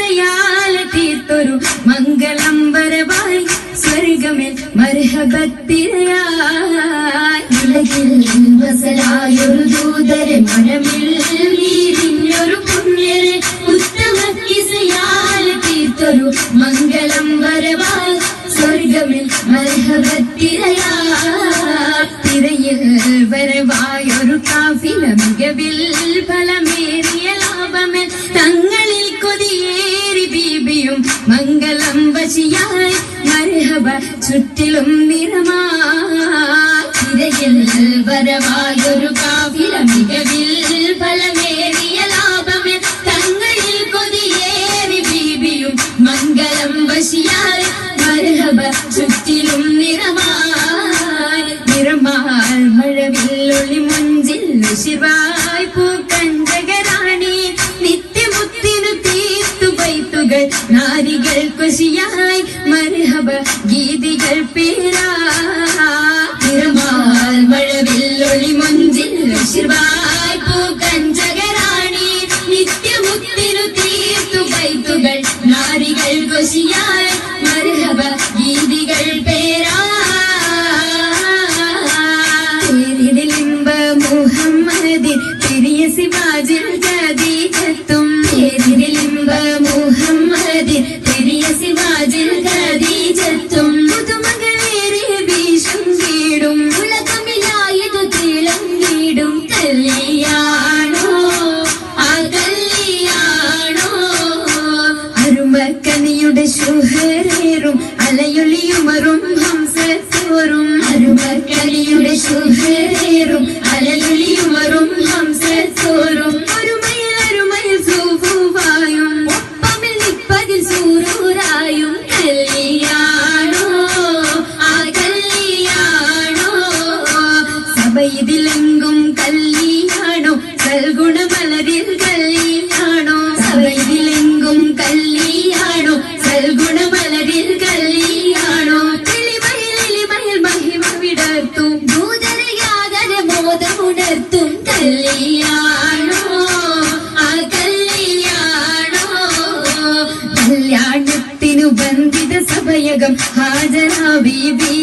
ചികിത്സയാലെ തീർത്തൊരു മംഗളംബരവായി സ്വർഗമേൽ മർഹബത്തിരായി ഉലകിൽ വസലായൊരു ദൂതരെ മനമിൽ നീരിഞ്ഞൊരു പുണ്യരെ ചുറ്റിലും നിറമാരയിൽ വരമായൊരു കാവില മികവിൽ ഫലമേറിയ ലാഭമേ. തങ്ങളിൽ കൊതിയേറി ബീബിയും മംഗളം വശിയാൽ മരഹബ ചുറ്റിലും നിറമാൽ നിറമാൽ മഴവില്ലൊളി മുഞ്ചിൽ ശിവായി പൂക്കൾ ശിവായ്പു കഞ്ചകരാണി നിത്യമുത്തിനു തീർത്തു വൈത്തുകൾ നാരികൾ കൊശിയാൽ മർഹബ ഗീതികൾ പേരാ. പേരിതിലിംബ മുഹമ്മദി പെരിയ സിവാജിൽ കദീജത്തും പേരിതിലിംബ മുഹമ്മദി പെരിയ സിവാജിൽ കദീജത്തും പുതുമകളേറെ വീശും കീടും. ും അരുമക്കളിയുടെ ശുഭേറും അലലിൽ വന്ദിത സഭയകം ഹാജരാബീബി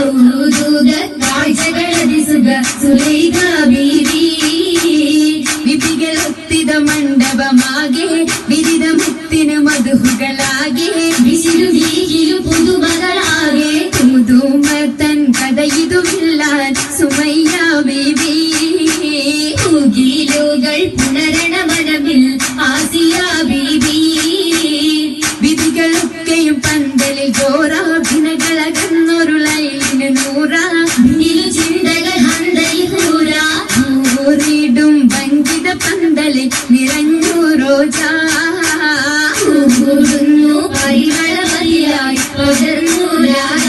ഔദൂത കാഴ്ചകളതിസുക സുലൈഖ ബീബി. വിധികളൊത്തിത മണ്ഡപമാകെ വിരിത മുത്തിന് മധുഹുകളായി. സരോജ കൂടുന്നു പരിമള പതിയായി പകർന്നു രാജ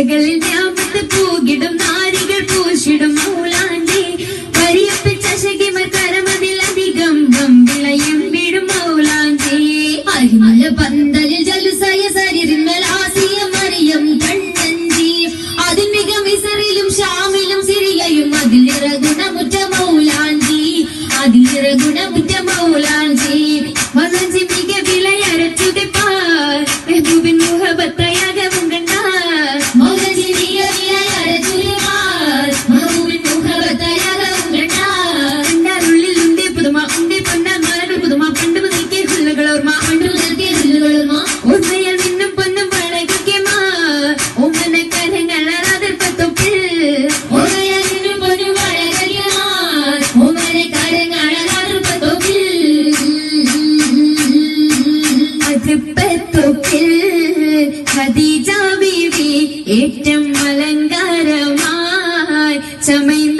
Jiggly ഏറ്റം അലങ്കാരമായി ചമൈന്ന